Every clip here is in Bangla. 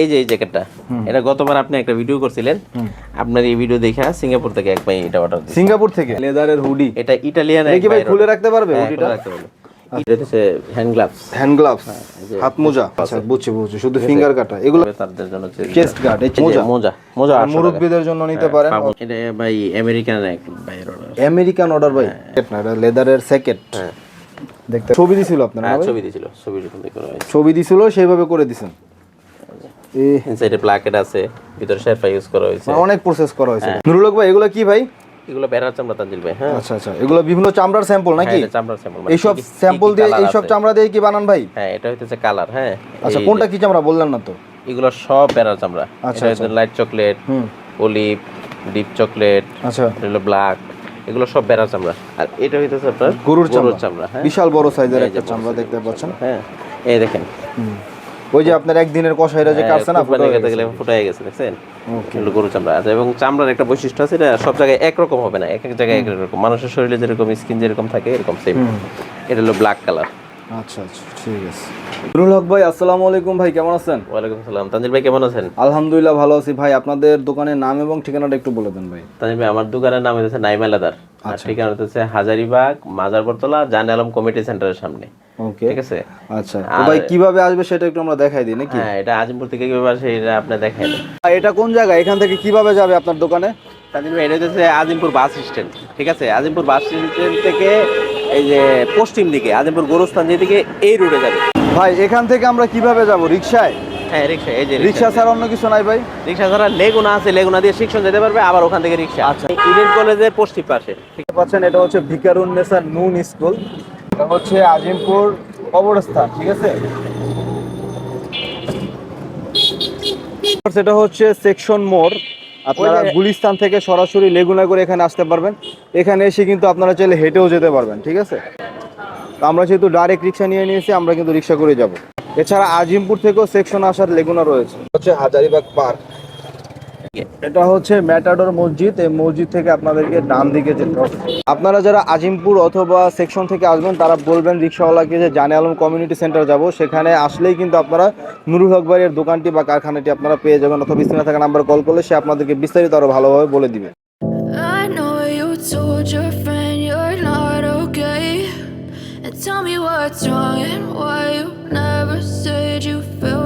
এই যে এই জ্যাকেটটা এটা গতবার আপনি একটা ভিডিও করছিলেন। আপনার এই ভিডিও দেখে সিঙ্গাপুর থেকে এক ভাই এটা অর্ডার সিঙ্গাপুর থেকে? লেদারের হুডি। এটা ইটালিয়ান কি ভাই খুলে রাখতে পারবে হুডিটা? রাখতে পারবে। এটা হচ্ছে হ্যান্ড গ্লাভস হ্যান্ড গ্লাভস হাত মোজা। আচ্ছা বুঝছি বুঝছি শুধু ফিঙ্গার কাটা এগুলো তাদের জন্য চেস্ট গার্ড এই এই মোজা। মোজা মোজা আর 800 জন্য নিতে পারেন। এটা ভাই আমেরিকান এক ভাইয়ের অর্ডার আমেরিকান অর্ডার ভাই। এটা লেদারের স্যাকেট হ্যাঁ। দেখতে ছবি দিছিল আপনারা হ্যাঁ? ছবি দিয়েছিল ছবি ছবি দিছিল সেইভাবে করে দিছেন। এই ইনসাইডে প্লাকেট আছে ভিতরে শেরফা ইউজ করা হয়েছে। অনেক প্রসেস করা হয়েছে। নুরুল হক ভাই এগুলো কি ভাই? এগুলো বেড়ার চামড়া তানজিল ভাই হ্যাঁ। আচ্ছা আচ্ছা। এগুলো বিভিন্ন চামড়ার স্যাম্পল নাকি? হ্যাঁ, চামড়ার স্যাম্পল এইসব স্যাম্পল দিয়ে এইসব চামড়া দিয়ে কি বানান ভাই? হ্যাঁ এটা হইতেছে কালার হ্যাঁ। আচ্ছা কোনটা কি চামড়া? বললেন না তো। এগুলো সব বেড়ার চামড়া। আচ্ছা, লাইট চকলেট হুম। অলিভ ডিপ চকলেট আচ্ছা। হলো ব্ল্যাক এগুলো সব বেড়ার চামড়া। আর এটা হইতেছে আপনার গরুর চামড়া। চামড়া হ্যাঁ। বিশাল বড় সাইজের একটা চামড়া দেখতে পাচ্ছেন। হ্যাঁ। এই দেখেন। হুম। ওই যে আপনার একদিনের কষাইরা যে কাটছে না গেলে ফুটাই গেছে দেখছেন? গরু চামড়া আছে। এবং চামড়ার একটা বৈশিষ্ট্য আছে এটা সব জায়গায় একরকম হবে না এক এক জায়গায় এক রকম মানুষের শরীরে যেরকম স্কিন যেরকম থাকে এরকম সেম এটা হলো ব্ল্যাক কালার আচ্ছা আচ্ছা ঠিক আছে। নুরুল হক ভাই আসসালামু আলাইকুম ভাই কেমন আছেন? ওয়ালাইকুম সালাম। তানজিল ভাই কেমন আছেন? আলহামদুলিল্লাহ ভালো আছি ভাই। আপনাদের দোকানের নাম এবং ঠিকানাটা একটু বলে দেন ভাই। তানজিল ভাই আমার দোকানের নাম হচ্ছে নাইমা লেদার আর ঠিকানা হচ্ছে হাজারিবাগ মাজারবরতলা জান আলম কমিটি সেন্টারের সামনে। ওকে ঠিক আছে? আচ্ছা। ভাই কীভাবে আসবে সেটা একটু আমরা দেখাই দিই নাকি? হ্যাঁ এটা আজিমপুর থেকে কীভাবে আসে এটা আপনি দেখাই দেন এটা কোন জায়গা? এখান থেকে কীভাবে যাবে আপনার দোকানে? ভাই এটা হচ্ছে আজিমপুর বাস স্ট্যান্ড ঠিক আছে? আজিমপুর বাস স্ট্যান্ড থেকে এই যে পশ্চিম দিকে আজিমপুর গোরস্থান যেদিকে এই রোডে যাবে। ভাই এখান থেকে আমরা কীভাবে যাব? রিক্সায় হ্যাঁ রিক্সা এই যে রিক্সা ছাড়া অন্য কিছু নাই ভাই? রিক্সা ছাড়া লেগুনা আছে লেগুনা দিয়ে শিক্ষণ যেতে পারবে আবার ওখান থেকে রিক্সা আচ্ছা। ইডেন কলেজের পশ্চিম পাশে। দেখতে পাচ্ছেন এটা হচ্ছে ভিকারুন্নেসা নুন স্কুল। এটা হচ্ছে আজিমপুর কবরস্থান ঠিক আছে? সেটা হচ্ছে সেকশন মোড়। আপনারা গুলিস্তান থেকে সরাসরি লেগুনা করে এখানে আসতে পারবেন। এখানে এসে কিন্তু আপনারা চাইলে হেঁটেও যেতে পারবেন ঠিক আছে? তো আমরা যেহেতু ডাইরেক্ট রিক্সা নিয়ে নিয়েছি আমরা কিন্তু রিক্সা করে যাব। এছাড়া আজিমপুর থেকেও সেকশন আসার লেগুনা রয়েছে। হচ্ছে হাজারিবাগ পার্ক এটা হচ্ছে ম্যাটাডোর মসজিদ। এই মসজিদ থেকে আপনাদেরকে ডান দিকে যেতে হবে। আপনারা যারা আজিমপুর অথবা সেকশন থেকে আসবেন, তারা বলবেন রিক্সাওয়ালাকে যে জানে আলম কমিউনিটি সেন্টার যাব। সেখানে আসলেই কিন্তু আপনারা নুরুল হক ভাইয়ের দোকানটি বা কারখানাটি আপনারা পেয়ে যাবেন অথবা বিস্তারিত থাকা নাম্বার কল করলে সে আপনাদেরকে বিস্তারিত আরও ভালোভাবে বলে দিবে। Tell me what's wrong and why you never said you felt.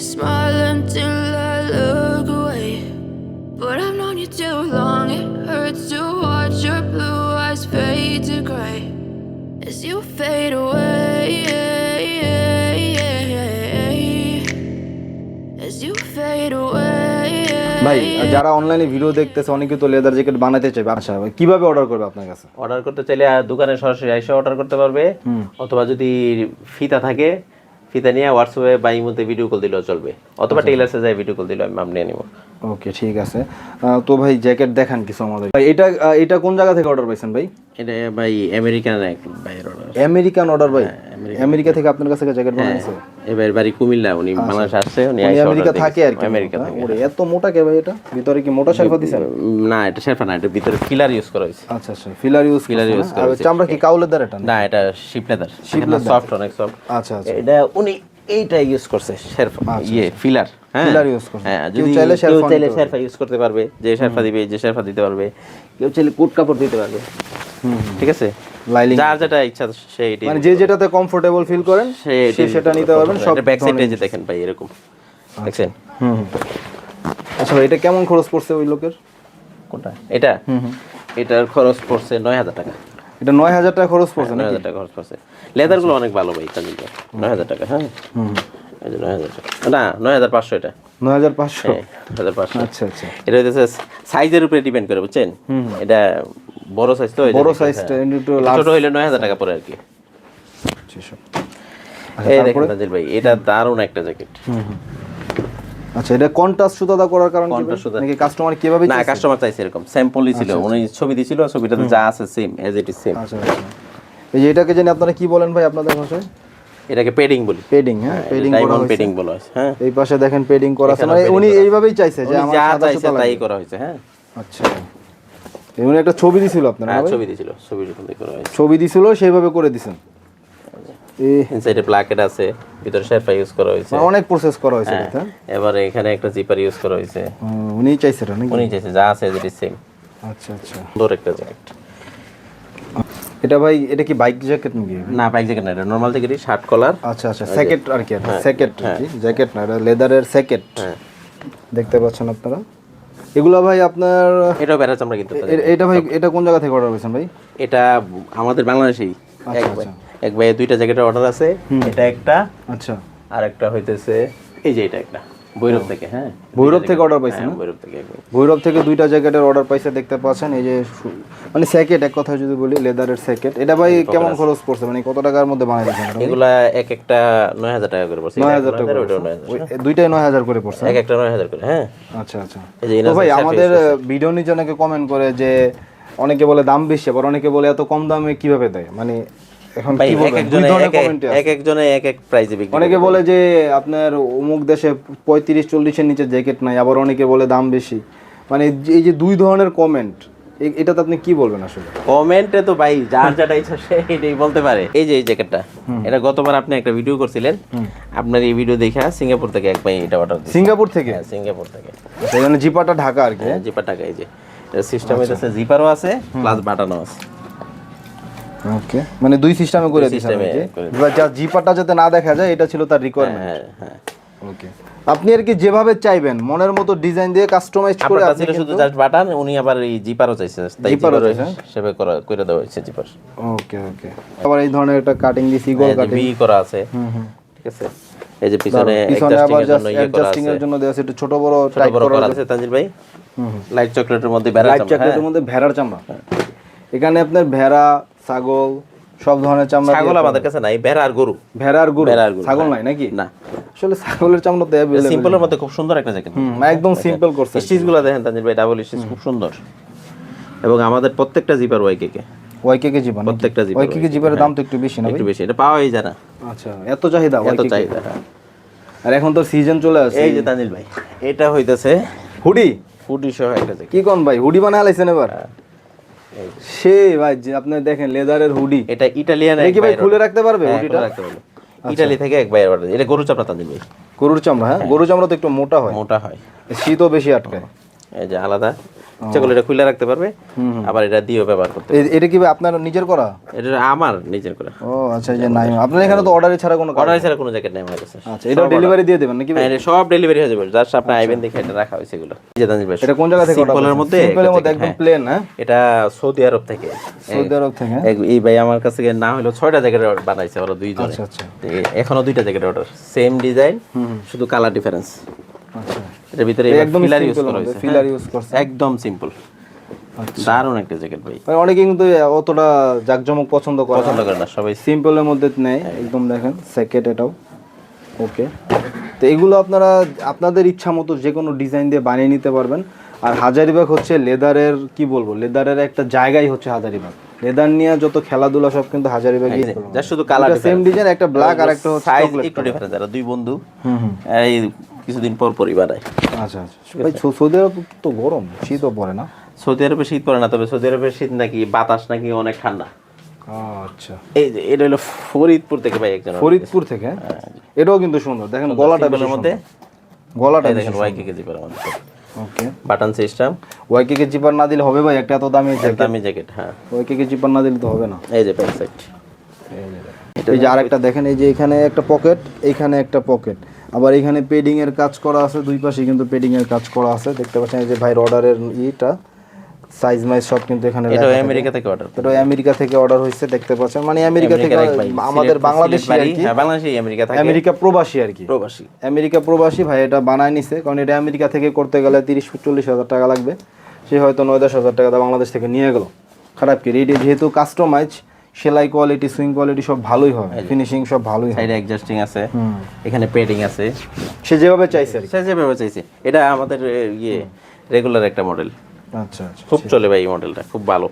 Smile until I look away. But I've known you too long, it hurts to watch your blue eyes fade to gray as you fade away. As you fade away. ভাই যারা অনলাইনে ভিডিও দেখতেছে অনেকে তো লেদার জ্যাকেট বানাতে চাইবে আচ্ছা ভাই কীভাবে অর্ডার করবে আপনার কাছে অর্ডার করতে চাইলে দোকানে সরাসরি এসে অর্ডার করতে পারবে অথবা যদি ফিতা থাকে ফিতা নিয়ে হোয়াটসঅ্যাপে বা ইমোতে ভিডিও কল দিলেও চলবে। অথবা টেইলার্সে যাই ভিডিও কল দিলেও আমি মাপ নিয়ে নিব। ওকে ঠিক আছে। তো ভাই জ্যাকেট দেখান কিছু আমাদের। ভাই এটা এটা কোন জায়গা থেকে অর্ডার পাইছেন ভাই? এটা ভাই আমেরিকান এক ভাইয়ের অর্ডার আমেরিকান অর্ডার ভাই? আমেরিকা থেকে আপনার কাছে জ্যাকেট বানাইছে? এবার বাড়ি কুমিল্লা উনি বাংলাদেশে আসছে উনি আমেরিকা থাকে আর কি। আমেরিকা হ্যাঁ? থাকে। ওরে এত মোটা কে ভাই এটা? ভিতরে কি মোটা শেরফা দিছেন? না এটা শেরফা না এটা ভিতরে ফিলার ইউজ করা হয়েছে। আচ্ছা আচ্ছা ফিলার ইউজ Filler ইউজ করা হয়েছে। চামড়া কি কাউলের দ্বারা এটা? না? এটা শিপ লেদার সফট অনেক সফট আচ্ছা আচ্ছা। এটা উনি এইটা ইউজ করছে শেরফা ইয়ে ফিলার হ্যাঁ। হ্যাঁ যদি কেউ চাইলে শেরফা ইউজ করতে পারবে যে শেরফা দিবে যে শেরফা দিতে পারবে। কেউ চাইলে কোট কাপড় দিতে পারবে। ঠিক আছে? লাইলিং যার যেটা ইচ্ছা সে মানে যে যেটাতে কমফোর্টেবল ফিল করেন সে সে সেটা নিতে পারবেন সব ব্যাক সাইডে যে দেখেন ভাই এরকম। দেখছেন? হুম হুম। আচ্ছা এটা কেমন খরচ পড়ছে ওই লোকের? কোনটা? এটা? এটার খরচ পড়ছে নয় হাজার টাকা। এটা নয় হাজার টাকা খরচ পড়ছে নয় হাজার টাকা খরচ পড়ছে। লেদারগুলো অনেক ভালো ভাই তামিল নয় হাজার টাকা হ্যাঁ। এই যে নয় হাজার না নয় হাজার পাঁচশো এটা। নয় হাজার পাঁচশো? হ্যাঁ হাজার পাঁচশো। আচ্ছা আচ্ছা। এটা হইতেছে সাইজের উপরে ডিপেন্ড করে বুঝছেন? এটা বড় সাইজ তো বড় সাইজটা হ্যাঁ। একটু ছোট হইলে নয় হাজার টাকা পরে আর কি। আচ্ছা, এই দেখেন নাজির ভাই এটা দারুণ একটা জ্যাকেট আচ্ছা এটা কন্ট্রাস্ট সুতা করার কারণ। নাকি কাস্টমার কীভাবে না কাস্টমার চাইছে এরকম। স্যাম্পলই ছিল উনি ছবি দিছিল ছবিটাতে যা আছে same as it is same আচ্ছা। এই যে এটাকে জানি আপনারা কি বলেন ভাই আপনাদের ভাষায়? এটাকে পেডিং বলি। পেডিং হ্যাঁ পেডিং ডায়মন্ড পেডিং বলা হয় হ্যাঁ। এই পাশে দেখেন পেডিং করা আছে। মানে উনি এইভাবেই চাইছে যে আমার সাদা সুতা তাই করা হয়েছে হ্যাঁ। আচ্ছা। উনি একটা ছবি দিছিল আপনারা হ্যাঁ ছবি দিছিল মধ্যে করা হয়েছে। ছবি দিছিল সেইভাবে করে দিছেন। এই ইনসাইডে প্লাকেট আছে ভিতরে শেরপা ইউজ করা হয়েছে। মানে অনেক প্রসেস করা হয়েছে হ্যাঁ এটা এবারে এখানে একটা জিপার ইউজ করা হয়েছে। উনি চাইছে উনি চাইছে যা আছে এজ সেম আচ্ছা আচ্ছা। সুন্দর একটা জ্যাকেট এটা ভাই এটা কি বাইক জ্যাকেট নাকি? না বাইক জ্যাকেট না এটা নর্মাল জ্যাকেটই শার্ট কলার আচ্ছা আচ্ছা স্যাকেট আর কি স্যাকেট জ্যাকেট না এটা লেদারের স্যাকেট দেখতে পাচ্ছেন আপনারা? এগুলো ভাই আপনার এটা বেড়াচ্ছে আমরা কিন্তু এটা ভাই এটা কোন জায়গা থেকে অর্ডার করেছেন ভাই? এটা আমাদের বাংলাদেশেই। আচ্ছা, এক ভাই এক ভাই দুইটা জ্যাকেটের অর্ডার আছে এটা একটা আচ্ছা। আর একটা হইতেছে এই যে এটা একটা। ভৈরব থেকে হ্যাঁ। ভৈরব থেকে অর্ডার পাইছেন হ্যাঁ, ভৈরব থেকে ভৈরব থেকে দুইটা জ্যাকেটের অর্ডার পাইছে দেখতে পাচ্ছেন এই যে মানে স্যাকেট এক কথা যদি বলি লেদারের স্যাকেট এটা ভাই কেমন খরচ পড়ছে? মানে কত টাকার মধ্যে বানাই দিয়েছেন এগুলা এক একটা নয় হাজার টাকা করে পড়ছে। নয় হাজার টাকা দুইটাই নয় হাজার করে পড়ছে এক একটা নয় হাজার করে হ্যাঁ। আচ্ছা আচ্ছা। তো ভাই আমাদের ভিডিও নিচে অনেকে কমেন্ট করে যে অনেকে বলে দাম বেশি আবার অনেকে বলে এত কম দামে কীভাবে দেয়? মানে এখন ভাই কি এক বলবেন দুই একজনে ধরনের এক এক- এক একজনে এক এক প্রাইজে বিক্রি অনেকে বলে যে আপনার অমুক দেশে পঁয়ত্রিশ চল্লিশের নিচে জ্যাকেট নাই আবার অনেকে বলে দাম বেশি। মানে এই যে দুই ধরনের কমেন্ট এটাতে আপনি কি বলবেন আসলে? কমেন্টে তো ভাই যার যেটা ইচ্ছা সে এটাই বলতে পারে। এই যে এই জ্যাকেটটা এটা গতবার আপনি একটা ভিডিও করছিলেন। আপনার এই ভিডিও দেখে সিঙ্গাপুর থেকে এক ভাই এটা অর্ডার সিঙ্গাপুর থেকে? হ্যাঁ সিঙ্গাপুর থেকে। সেই জন্য জিপাটা ঢাকা আর কি। হ্যাঁ জিপার টাকা এই যে। সিস্টেম হইতেছে জিপারও আছে প্লাস বাটানো আছে। ওকে মানে দুই সিস্টেমে করে দিয়েছেন system এ আর এবার যা জিপাটা যাতে না দেখা যায় এটা ছিল তার রিকোয়ারমেন্ট হ্যাঁ হ্যাঁ ওকে আপনি আর কি যেভাবে চাইবেন মনের মতো ডিজাইন দিয়ে কাস্টমাইজ করে আপনি শুধু জাস্ট বাটান উনি আবার এই জিপারও চাইছে তাই জিপারও চাইছে? সেভাবে করা করে দেওয়া হয়েছে জিপার ওকে ওকে আবার এই ধরনের একটা কাটিং দিয়ে সিগল কাটিং ভি করা আছে। ঠিক আছে? এই যে পিছনে অ্যাডজাস্টিং এর জন্য ইয়ে জন্য দেওয়া আছে একটু ছোট বড় টাইপ করা আছে তানজিল ভাই? লাইট চকলেটের মধ্যে বেড়া লাইট জ্যাকেটের মধ্যে ভেড়ার চামড়া। এখানে আপনার ভেড়া ছাগল সব ধরনের চামড়া ছাগল আমাদের কাছে নাই গরু। ভেড়ার গরু? ভেড়ার গরু, ছাগল হ্যাঁ। নাই নাকি? না। আসলে ছাগলের চামড়া তো অ্যাভেলেবল সিম্পলের মধ্যে খুব সুন্দর একটা জ্যাকেট একদম সিম্পল করছে। স্টিচগুলো দেখেন তানজিল ভাই ডাবল স্টিচ খুব সুন্দর। এবং আমাদের প্রত্যেকটা জিপার ওয়াইকে কে ওয়াইকে কে জিবা প্রত্যেকটা জিপার ওয়াইকে কে জিবারের দাম তো একটু বেশি না একটু বেশি এটা পাওয়াই যায় না। আচ্ছা এত চাহিদা এত চাহিদা হ্যাঁ। আর এখন তো সিজন চলে আসছে। এই যে তানজিল ভাই এটা হইতেছে হুডি? হুডি সহ একটা কি কোন ভাই? হুডি বানায় লাইছেন এবার? সে ভাই যে আপনি দেখেন লেদারের হুডি। এটা ইটালিয়ান কি ভাই খুলে রাখতে পারবে হ্যাঁ, হুডিটা? রাখতে পারবে। ইটালি থেকে এক বাইরে এটা গরুর চামড়া তা দিবে গরুর চামড়া হ্যাঁ। গরুর চামড়া তো একটু মোটা হয়। মোটা হয়। শীতও বেশি আটকায়। এই যে আলাদা। সেগুলো এটা খুলে রাখতে পারবে আবার এটা দিয়েও ব্যবহার করতে এটা কি আপনার নিজের করা? এটা আমার নিজের করে। ও আচ্ছা যে নাই। আপনার এখানে তো অর্ডারে ছাড়া কোনো অর্ডার ছাড়া কোনো জ্যাকেট নেই আমার কাছে। আচ্ছা এটা ডেলিভারি দিয়ে দেবেন নাকি হ্যাঁ, এটা সব ডেলিভারি হয়ে যাবে। জাস্ট আপনি আইবেন দেখে এটা রাখা হয়েছে এগুলো। যে তানজিল ভাই এটা কোন জায়গা থেকে সিম্পলের মধ্যে সিম্পলের মধ্যে একদম হ্যাঁ। প্লেন হ্যাঁ? এটা সৌদি আরব থেকে। সৌদি আরব থেকে? হ্যাঁ? এই ভাই আমার কাছে না হলো ছয়টা জ্যাকেট বানাইছে ওরা দুইজনে। আচ্ছা আচ্ছা। এখনও দুইটা জ্যাকেট অর্ডার সেম ডিজাইন শুধু কালার ডিফারেন্স আচ্ছা। ভিতরে একদম ফিলার ইউজ করা হয়েছে filler হ্যাঁ। use করছে। একদম সিম্পল দারুণ একটা জ্যাকেট ভাই। ভাই অনেকে কিন্তু অতটা জাকজমক পছন্দ করে পছন্দ করে না সবাই সিম্পলের মধ্যে নেয় একদম দেখেন স্যাকেট এটাও। ওকে তো এগুলো আপনারা আপনাদের ইচ্ছা মতো যে কোনো ডিজাইন দিয়ে বানিয়ে নিতে পারবেন। আর হাজারিবাগ হচ্ছে লেদারের কি বলব লেদারের একটা জায়গাই হচ্ছে হাজারিবাগ। লেদার নিয়ে যত খেলাধুলা সব কিন্তু হাজারিবাগই যা শুধু কালার সেম ডিজাইন একটা ব্ল্যাক আর একটা সাইজ একটু ডিফারেন্স যারা দুই বন্ধু। এই কিছুদিন পর পরই বানায় আচ্ছা আচ্ছা। সৌদি আরব তো গরম শীতও পড়ে না? সৌদি আরবে শীত পড়ে না তবে সৌদি আরবের শীত নাকি বাতাস নাকি অনেক ঠান্ডা। আচ্ছা। এই যে এটা হলো ফরিদপুর থেকে ভাই একজন ফরিদপুর থেকে? হ্যাঁ? এটাও কিন্তু সুন্দর। দেখেন গলাটা সিম্পলের মধ্যে? গলাটা দেখেন ওয়াইকে কেজি পরে আমাদের okay. Button system Y K K zipper না দিলে হবে ভাই একটা এত দামি জ্যাকেট দামি জ্যাকেট হ্যাঁ। ওয়াইকে কে জিপার না দিলে তো হবে না। এই যে ব্যাক সাইড এই যে আরেকটা দেখেন এই যে এখানে একটা পকেট এইখানে একটা পকেট আবার এখানে পেডিং এর কাজ করা আছে দুই পাশে কিন্তু পেডিং এর কাজ করা আছে। দেখতে পাচ্ছেন এই যে ভাই অর্ডারের ইটা সাইজ মাইজ সব কিন্তু এখানে এটা আমেরিকা থেকে অর্ডার এটা আমেরিকা থেকে অর্ডার হয়েছে দেখতে পাচ্ছেন। মানে আমেরিকা থেকে আমাদের বাংলাদেশি আর কি। হ্যাঁ বাংলাদেশি আমেরিকা থাকে। আমেরিকা প্রবাসী আর কি। প্রবাসী। আমেরিকা প্রবাসী ভাই এটা বানায় নিছে কারণ এটা আমেরিকা থেকে করতে গেলে তিরিশ চল্লিশ হাজার টাকা লাগবে। সে হয়তো নয় দশ হাজার টাকা বাংলাদেশ থেকে নিয়ে গেল। খারাপ কি? রেডি যেহেতু কাস্টমাইজ সেলাই কোয়ালিটি সুইং কোয়ালিটি সব ভালোই হবে ফিনিশিং সব ভালোই সাইডে অ্যাডজাস্টিং আছে এখানে পেডিং আছে। সে যেভাবে চাইছে সে যেভাবে চাইছে। এটা আমাদের ইয়ে রেগুলার একটা মডেল আচ্ছা আচ্ছা খুব চলে ভাই এই মডেলটা খুব ভালো।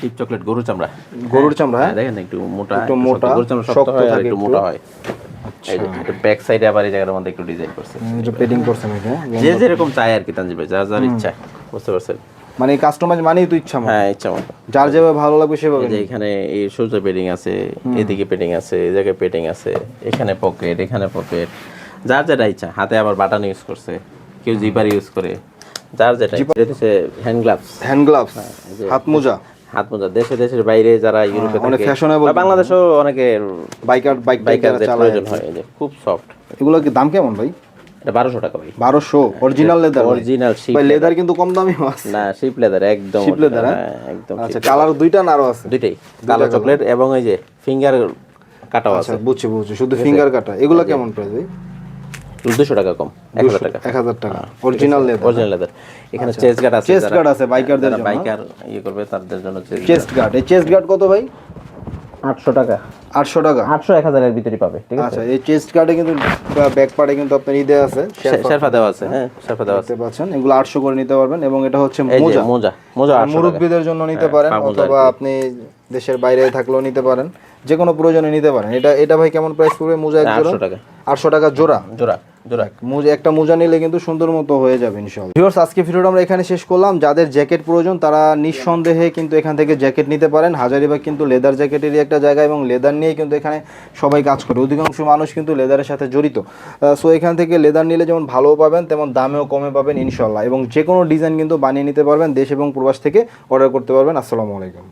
টিপ চকলেট গরুর চামড়া। গরুর চামড়া? হ্যাঁ হ্যাঁ, দেখেন একটু মোটা একটু মোটা, গরুর চামড়া শক্ত হয় আর একটু। মোটা হয়। যে ব্যাক সাইডে আবার এই জায়গার মধ্যে একটু ডিজাইন করছে। পেডিং করছে হ্যাঁ? যে যেরকম চাই আর কি তানজিব ভাই যার যার ইচ্ছা বুঝতে পারছেন? মানে কাস্টমাইজ মানেই তো ইচ্ছা মতো। হ্যাঁ ইচ্ছা মতো। যার যেভাবে ভালো লাগবে সেভাবে যে এখানে এই সোজা পেডিং আছে এদিকে পেডিং আছে এই জায়গায় পেডিং আছে এখানে পকেট এখানে পকেট যার যেটা ইচ্ছা হাতে আবার বাটন ইউজ করছে কেউ জিপার ইউজ করে। যার যেটা হচ্ছে হ্যান্ড গ্লাভস হ্যান্ড গ্লাভস হাত মোজা। হাত মোজা দেশে দেশের বাইরে যারা ইউরোপে অনেক বা বাংলাদেশেও অনেকে বাইকার বাইক চালায় প্রয়োজন হয় খুব সফট এগুলো কি দাম কেমন ভাই? এটা বারোশো টাকা ভাই। বারোশো অরিজিনাল লেদার অরিজিনাল শিপ ভাই। লেদার কিন্তু কম দামিও আছে। না শিপ লেদার একদম Sheep leather, হ্যাঁ? হ্যাঁ, একদম আচ্ছা কালার দুইটা না আরও আছে? দুইটাই কালো চকলেট এবং এই যে ফিঙ্গার কাটাও আচ্ছা আছে। বুঝছি বুঝছি শুধু ফিঙ্গার কাটা। এগুলো কেমন প্রাইস ভাই? দুশো টাকা কম এক হাজার টাকা। এক হাজার টাকা। অরিজিনাল লেদার অরিজিনাল লেদার এখানে চেস্ট গার্ড আছে চেস্ট গার্ড আছে বাইকারদের যারা জন্য বাইকার ইয়ে করবে তাদের জন্য চেস্ট গার্ড এই চেস্ট গার্ড কত ভাই? আটশো টাকা। আটশো টাকা। আটশো এক হাজারের ভিতরে পাবে ঠিক আছে? আচ্ছা এই চেস্ট কার্ডে কিন্তু ব্যাক পার্টে কিন্তু আপনার ঈদে আছে শেরফা। দেওয়া আছে হ্যাঁ শেরফা দেওয়া আছে। পাচ্ছেন এগুলো আটশো করে নিতে পারবেন এবং এটা হচ্ছে মোজা। মোজা মোজা মুরব্বীদের জন্য নিতে হ্যাঁ, পারেন অথবা আপনি দেশের বাইরে থাকলেও নিতে পারেন। যে কোনো প্রয়োজনে নিতে পারেন। এটা এটা ভাই কেমন প্রাইস পড়বে? মোজা এক জোড়া? টাকা। আটশো টাকা জোড়া? জোড়া জোড়া। মোজা একটা মোজা নিলে কিন্তু সুন্দর মতো হয়ে যাবে ইনশাআল্লাহ। ভিউয়ার্স আজকে ভিডিওটা আমরা এখানে শেষ করলাম। যাদের জ্যাকেট প্রয়োজন তারা নিঃসন্দেহে কিন্তু এখান থেকে জ্যাকেট নিতে পারেন। হাজারিবাগ কিন্তু লেদার জ্যাকেটেরই একটা জায়গা এবং লেদার নিয়ে কিন্তু এখানে সবাই কাজ করে। অধিকাংশ মানুষ কিন্তু লেদারের সাথে জড়িত। সো এখান থেকে লেদার নিলে যেমন ভালো পাবেন তেমন দামেও কমে পাবেন ইনশাল্লাহ এবং যে কোনো ডিজাইন কিন্তু বানিয়ে নিতে পারবেন। দেশ এবং প্রবাস থেকে অর্ডার করতে পারবেন। আসসালামু আলাইকুম।